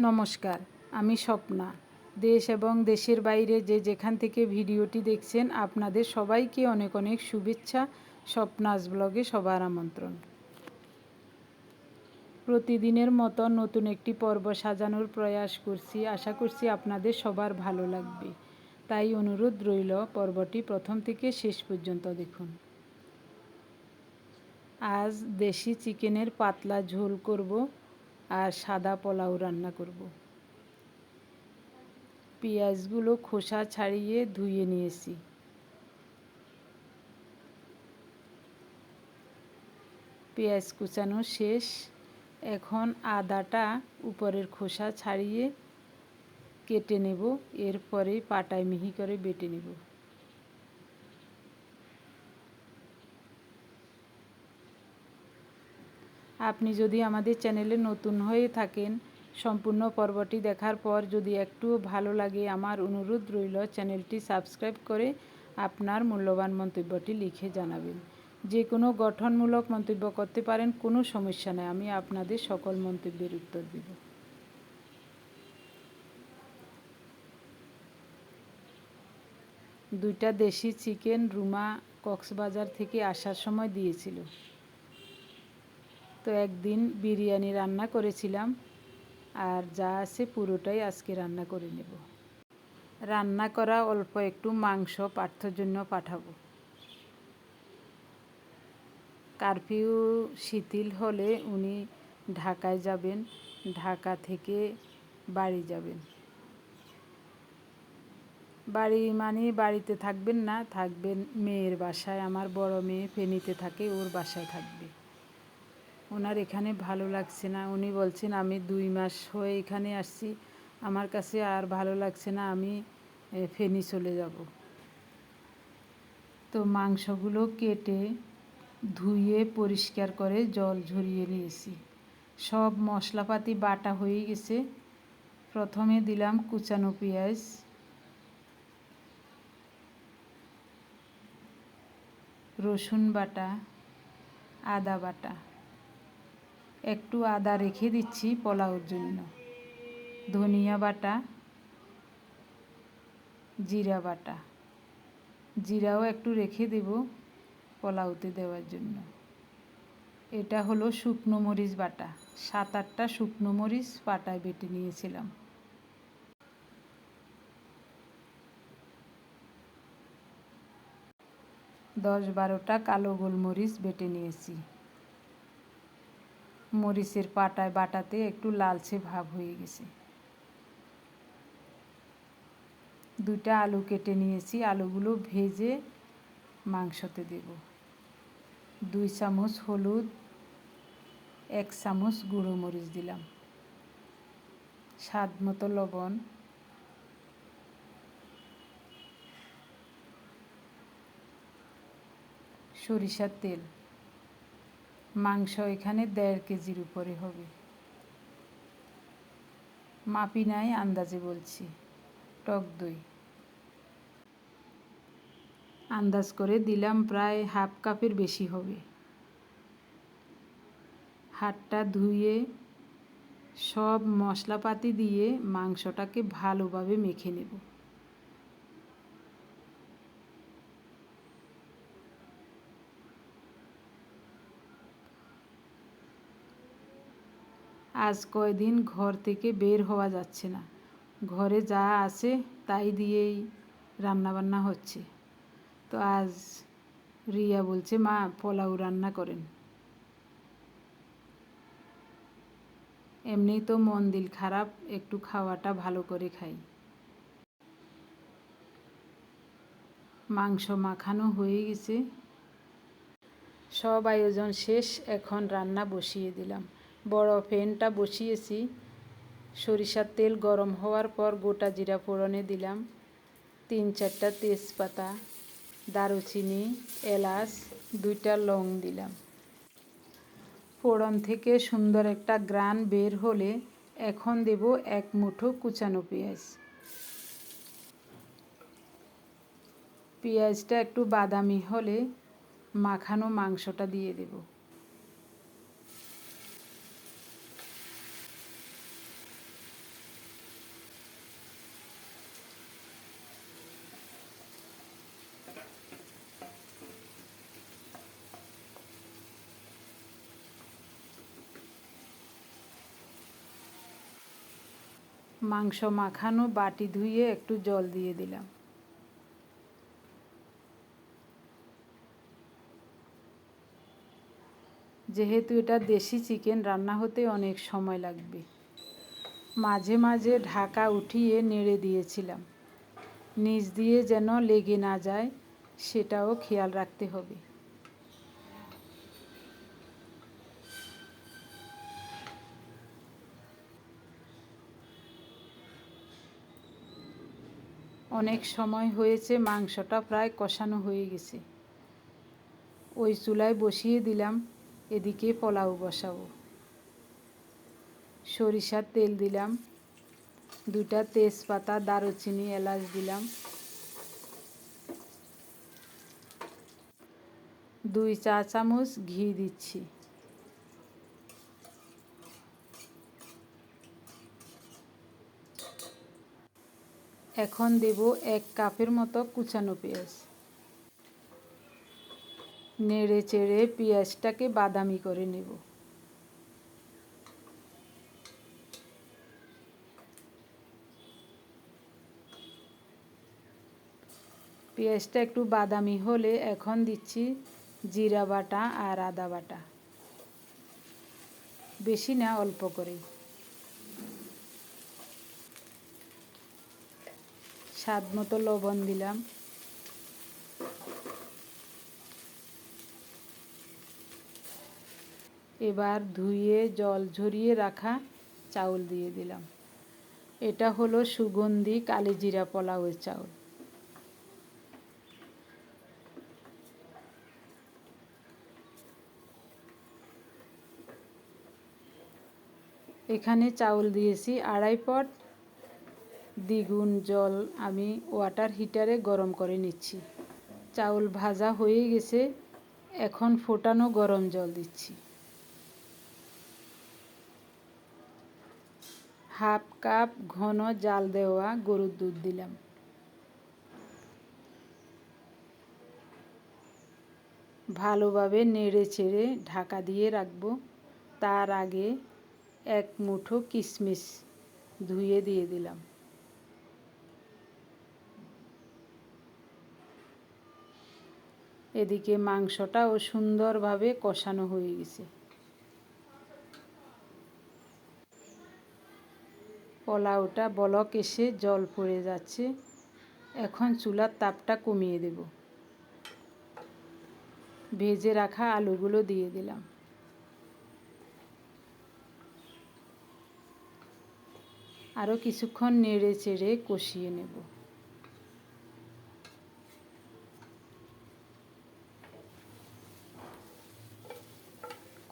নমস্কার, আমি স্বপ্না। দেশ এবং দেশের বাইরে যে যেখান থেকে ভিডিওটি দেখছেন, আপনাদের সবাইকে অনেক অনেক শুভেচ্ছা। স্বপ্নাস ব্লগে সবার আমন্ত্রণ। প্রতিদিনের মতো নতুন একটি পর্ব সাজানোর প্রয়াস করছি। আশা করছি আপনাদের সবার ভালো লাগবে। তাই অনুরোধ রইল পর্বটি প্রথম থেকে শেষ পর্যন্ত দেখুন। আজ দেশি চিকেনের পাতলা ঝোল করব। আর সাদা পোলাও রান্না করব। পেঁয়াজগুলো খোসা ছাড়িয়ে ধুয়ে নিয়েছি। পেঁয়াজ কুচানো শেষ। এখন আদাটা উপরের খোসা ছাড়িয়ে কেটে নেব। এরপরে পাটায় মিহি করে বেটে নেব। আপনি যদি আমাদের চ্যানেলে নতুন হয়ে থাকেন, সম্পূর্ণ পর্বটি দেখার পর যদি একটু ভালো লাগে, আমার অনুরোধ রইল চ্যানেলটি সাবস্ক্রাইব করে আপনার মূল্যবান মন্তব্যটি লিখে জানাবেন। যে কোনো গঠনমূলক মন্তব্য করতে পারেন, কোনো সমস্যা নেই, আমি আপনাদের সকল মন্তব্যের উত্তর দেব। দুইটা দেশি চিকেন রুমা কক্সবাজার থেকে আসার সময় দিয়েছিল। তো একদিন বিরিয়ানি রান্না করেছিলাম আর যা আছে পুরোটাই আজকে রান্না করে নেব। রান্না করা অল্প একটু মাংস পার্থর জন্য পাঠাবো। কারফিউ শিথিল হলে উনি ঢাকায় যাবেন, ঢাকা থেকে বাড়ি যাবেন। বাড়ি মানে বাড়িতে থাকবেন না, থাকবেন মেয়ের বাসায়। আমার বড় মেয়ে ফেনীতে থাকে, ওর বাসায় থাকবে। ওনার এখানে ভালো লাগছে না। উনি বলছেন, আমি দুই মাস হয়ে এখানে আসছি। আমার কাছে আর ভালো লাগছে না। আমি ফেনি চলে যাব। তো মাংসগুলো কেটে ধুয়ে পরিষ্কার করে জল ঝরিয়ে নিয়েছি। সব মশলাপাতি বাটা হয়ে গেছে। প্রথমে দিলাম কুচানো পেঁয়াজ। রসুন বাটা, আদা বাটা। একটু আদা রেখে দিচ্ছি পোলাওর জন্য। ধনিয়া বাটা, জিরা বাটা। জিরাও একটু রেখে দেব পোলাওতে দেওয়ার জন্য। এটা হলো শুকনো মরিচ বাটা। সাত আটটা শুকনো মরিচ বাটায় বেটে নিয়েছিলাম। দশ বারোটা কালো গোলমরিচ বেটে নিয়েছি। মরিচের পাটায় বাটাতে একটু লালচে ভাব হয়ে গেছে। দুটা আলু কেটে নিয়েছি, আলুগুলো ভেজে মাংসতে দেব। দুই চামচ হলুদ, এক চামচ গুঁড়ো মরিচ দিলাম। স্বাদ মতো লবণ। সরিষার তেল। মাংস এখানে দেড় কেজির উপরে হবে। মাপি নাই, আন্দাজে বলছি। টক দই। আন্দাজ করে দিলাম প্রায় হাফ কাপের বেশি হবে। হাতটা ধুয়ে সব মশলাপাতি দিয়ে মাংসটাকে ভালোভাবে মেখে নেব। আজ কয়দিন ঘর থেকে বের হওয়া যাচ্ছে না। ঘরে যা আছে তাই দিয়েই রান্নাবান্না হচ্ছে। তো আজ রিয়া বলছে, মা, পোলাও রান্না করেন। এমনি তো মন দিল খারাপ, একটু খাওয়াটা ভালো করে খাই। মাংস মাখানো হয়ে গেছে। সব আয়োজন শেষ, এখন রান্না বসিয়ে দিলাম। বড় ফ্যানটা বসিয়েছি। সরিষার তেল গরম হওয়ার পর গোটা জিরা ফোড়নে দিলাম। তিন চারটা তেজপাতা, দারুচিনি, এলাচ, দুইটা লং দিলাম। ফোড়ন থেকে সুন্দর একটা গ্রান বের হলে এখন দেব এক মুঠো কুচানো পেঁয়াজ। পেঁয়াজটা একটু বাদামি হলে মাখানো মাংসটা দিয়ে দেবো। মাংস মাখানো বাটি ধুয়ে একটু জল দিয়ে দিলাম। যেহেতু এটা দেশি চিকেন, রান্না হতে অনেক সময় লাগবে। মাঝে মাঝে ঢাকা উঠিয়ে নেড়ে দিয়েছিলাম। নিচ দিয়ে যেন লেগে না যায়, সেটাও খেয়াল রাখতে হবে। অনেক সময় হয়েছে, মাংসটা প্রায় কষানো হয়ে গেছে। ওই চুলায় বসিয়ে দিলাম, এদিকে পোলাও বসাবো। সরিষার তেল দিলাম দুটা তেজপাতা, দারুচিনি, এলাচ দিলাম। দুই চা চামচ ঘি দিচ্ছি। এখন দেব এক কাপের মতো কুচানো পেঁয়াজ। নেড়ে চেড়ে পেঁয়াজটাকে বাদামি করে নেব। পেঁয়াজটা একটু বাদামি হলে এখন দিচ্ছি জিরা বাটা আর আদা বাটা। বেশি না, অল্প করে স্বাদ মতো লবণ দিলাম। এবার ধুয়ে জল ঝরিয়ে রাখা চাউল দিয়ে দিলাম। এটা হলো সুগন্ধি কালিজিরা পোলাওয়ের চাউল। এখানে চাউল দিয়েছি আড়াই পট দ্বিগুণ জল আমি ওয়াটার হিটারে গরম করে নিচ্ছি। চাউল ভাজা হয়ে গেছে, এখন ফোটানো গরম জল দিচ্ছি। হাফ কাপ ঘন জাল দেওয়া গরুর দুধ দিলাম। ভালোভাবে নেড়ে ছেড়ে ঢাকা দিয়ে রাখব। তার আগে এক মুঠো কিশমিশ ধুয়ে দিয়ে দিলাম। এদিকে মাংসটাও সুন্দরভাবে কষানো হয়ে গেছে। পোলাওটা বলক এসে জল পড়ে যাচ্ছে। এখন চুলার তাপটা কমিয়ে দেব। ভেজে রাখা আলুগুলো দিয়ে দিলাম। আরও কিছুক্ষণ নেড়ে চেড়ে কষিয়ে নেব।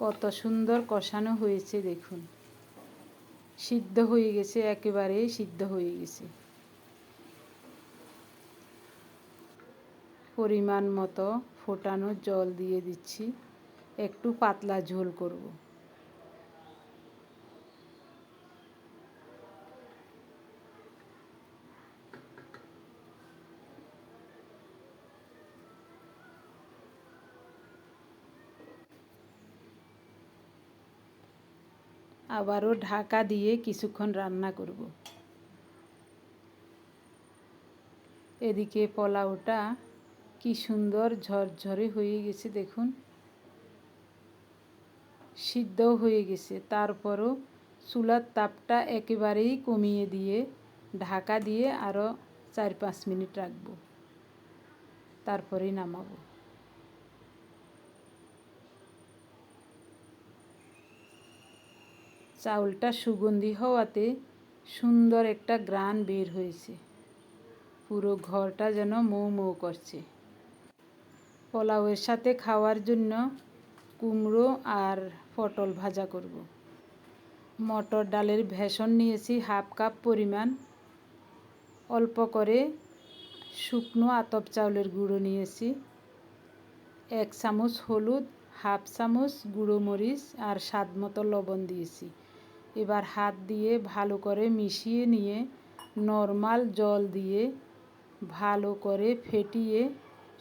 কত সুন্দর কষানো হয়েছে, দেখুন। সিদ্ধ হয়ে গেছে একেবারে সিদ্ধ হয়ে গেছে। পরিমাণ মতো ফোটানো জল দিয়ে দিচ্ছি। একটু পাতলা ঝোল করব। আবারও ঢাকা দিয়ে কিছুক্ষণ রান্না করব। এদিকে পোলাওটা কি সুন্দর ঝরঝরে হয়ে গেছে দেখুন। সিদ্ধও হয়ে গেছে, তারপরও চুলার তাপটা একেবারেই কমিয়ে দিয়ে ঢাকা দিয়ে আরও চার পাঁচ মিনিট রাখব। তারপরেই নামাবো। চাউলটা সুগন্ধি হওয়াতে সুন্দর একটা গ্রান বের হয়েছে। পুরো ঘরটা যেন মৌ মৌ করছে। পোলাওয়ের সাথে খাওয়ার জন্য কুমড়ো আর পটল ভাজা করব। মটর ডালের ভেষণ নিয়েছি হাফ কাপ পরিমাণ। অল্প করে শুকনো আতপ চাউলের গুঁড়ো নিয়েছি। এক চামচ হলুদ, হাফ চামচ গুঁড়ো মরিচ আর স্বাদ মতো লবণ দিয়েছি। এবার হাত দিয়ে ভালো করে মিশিয়ে নিয়ে নর্মাল জল দিয়ে ভালো করে ফেটিয়ে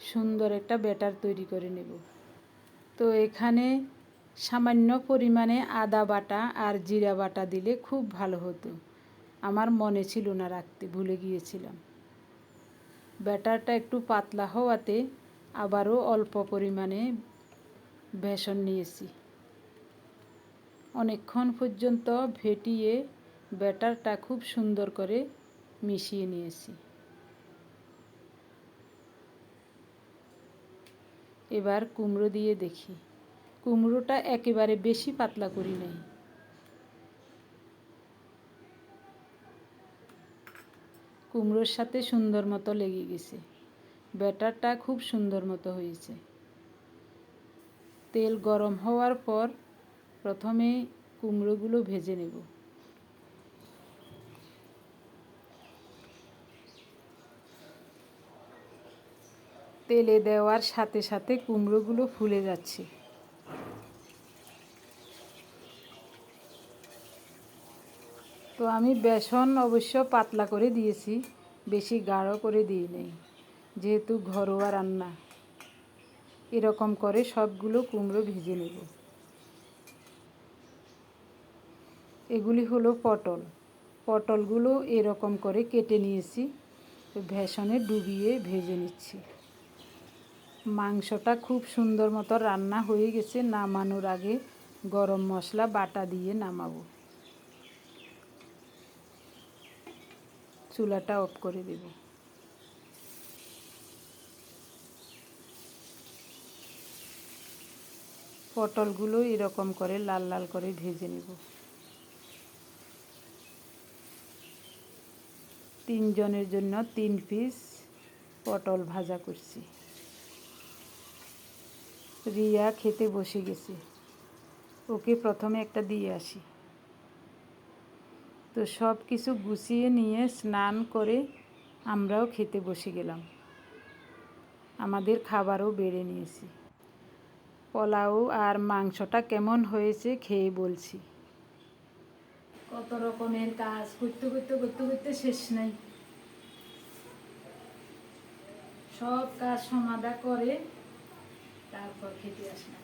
সুন্দর একটা ব্যাটার তৈরি করে নেব। তো এখানে সামান্য পরিমাণে আদা বাটা আর জিরা বাটা দিলে খুব ভালো হতো। আমার মনে ছিল না রাখতে, ভুলে গিয়েছিলাম। ব্যাটারটা একটু পাতলা হওয়াতে আবারও অল্প পরিমাণে বেসন নিয়েছি। অনেকক্ষণ পর্যন্ত ফেটিয়ে ব্যাটারটা খুব সুন্দর করে মিশিয়ে নিয়েছি। এবার কুমড়ো দিয়ে দেখি। কুমড়োটা একেবারে বেশি পাতলা করি নাই। কুমড়োর সাথে সুন্দর মতো লেগে গেছে। ব্যাটারটা খুব সুন্দর মতো হয়েছে। তেল গরম হওয়ার পর প্রথমে কুমড়োগুলো ভেজে নেব। তেলে দেওয়ার সাথে সাথে কুমড়োগুলো ফুলে যাচ্ছে। তো আমি বেসন অবশ্য পাতলা করে দিয়েছি, বেশি গাঢ় করে দিই নেই, যেহেতু ঘরোয়া রান্না। এরকম করে সবগুলো কুমড়ো ভেজে নেব। এগুলি হলো পটল। পটলগুলো এরকম করে কেটে নিয়েছি ভেসনে ডুবিয়ে ভেজে নিচ্ছি। মাংসটা খুব সুন্দর মতো রান্না হয়ে গেছে, নামানোর আগে গরম মশলা বাটা দিয়ে নামাবো। চুলাটা অফ করে দেব। পটলগুলো এরকম করে লাল লাল করে ভেজে নেব। তিনজনের জন্য তিন পিস পটল ভাজা করছি। রিয়া খেতে বসে গেছে। ওকে প্রথমে একটা দিয়ে আসি। তো সব কিছু গুছিয়ে নিয়ে স্নান করে আমরাও খেতে বসে গেলাম। আমাদের খাবারও বেড়ে নিয়েছি। পোলাও আর মাংসটা কেমন হয়েছে খেয়ে বলছি। কত রকমের কাজ, করতে করতে করতে করতে শেষ নাই। সব কাজ সমাধা করে তারপর খেতে আসলাম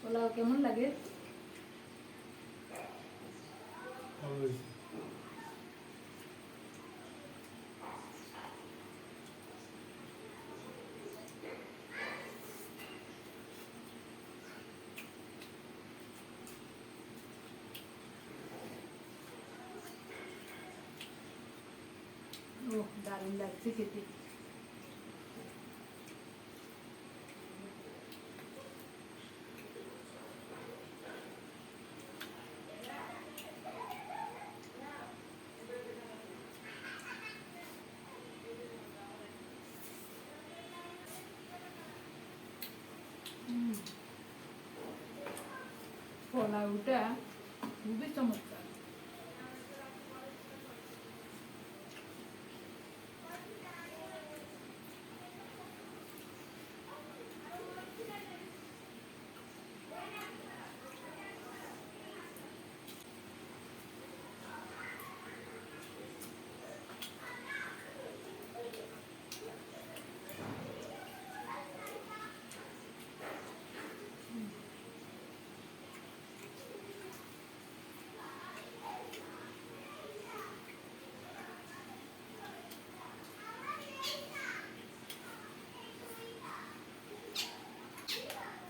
পোলাও কেমন লাগে? ওহ দারুণ লাগছে খেতে পোলাওটা খুবই চমৎকার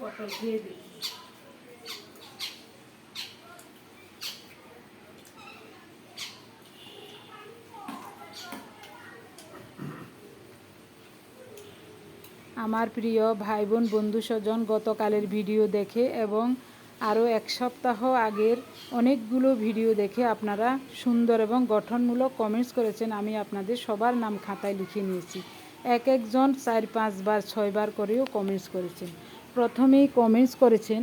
পটল দিয়ে দিই। আমার প্রিয় ভাই বোন বন্ধু স্বজন, গতকালের ভিডিও দেখে এবং আরও এক সপ্তাহ আগের অনেকগুলো ভিডিও দেখে আপনারা সুন্দর এবং গঠনমূলক কমেন্টস করেছেন। আমি আপনাদের সবার নাম খাতায় লিখে নিয়েছি। এক একজন চার পাঁচবার, ছয়বার করেও কমেন্টস করেছেন। প্রথমেই কমেন্টস করেছেন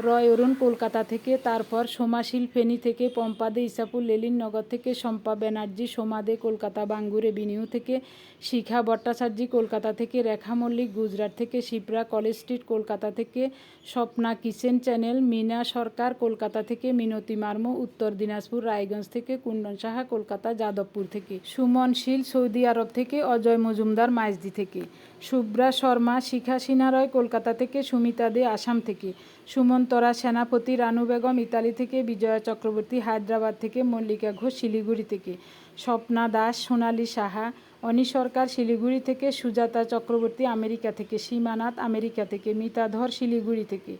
রয় অরুণ কলকাতা থেকে, তারপর সোমাশিল ফেনী থেকে, পম্পা দে ইসাপুর লেলিননগর থেকে, শম্পা ব্যানার্জি সোমা দে কলকাতা বাঙ্গুর এভিনিউ থেকে, শিখা ভট্টাচার্য কলকাতা থেকে, রেখা মল্লিক গুজরাট থেকে, শিপ্রা কলেজ স্ট্রিট কলকাতা থেকে, স্বপ্না কিচেন চ্যানেল, মিনা সরকার কলকাতা থেকে, মিনতি মার্মু উত্তর দিনাজপুর রায়গঞ্জ থেকে কুন্দন সাহা কলকাতা যাদবপুর থেকে, সুমন শীল সৌদি আরব থেকে, অজয় মজুমদার মাইজদি থেকে শুভ্রা শর্মা, শিখা সিনারয় কলকাতা থেকে, সুমিতা দে আসাম থেকে সুমন্তরা সেনাপতি রানু বেগম ইতালি থেকে, বিজয়া চক্রবর্তী হায়দ্রাবাদ থেকে, মল্লিকা ঘোষ শিলিগুড়ি থেকে, স্বপ্না দাস, সোনালী সাহা অনি সরকার শিলিগুড়ি থেকে, সুজাতা চক্রবর্তী আমেরিকা থেকে, সীমানাথ আমেরিকা থেকে মিতাধর শিলিগুড়ি থেকে,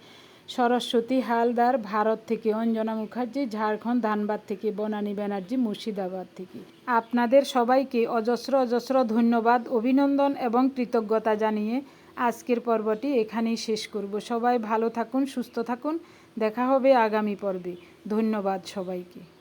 সরস্বতী হালদার ভারত থেকে, অঞ্জনা মুখার্জি, ঝাড়খণ্ড ধানবাদ থেকে, বনানী ব্যানার্জি মুর্শিদাবাদ থেকে। আপনাদের সবাইকে অজস্র অজস্র ধন্যবাদ, অভিনন্দন এবং কৃতজ্ঞতা জানিয়ে আজকের পর্বটি এখানেই শেষ করব। সবাই ভালো থাকুন, সুস্থ থাকুন। দেখা হবে আগামী পর্বে। ধন্যবাদ সবাইকে।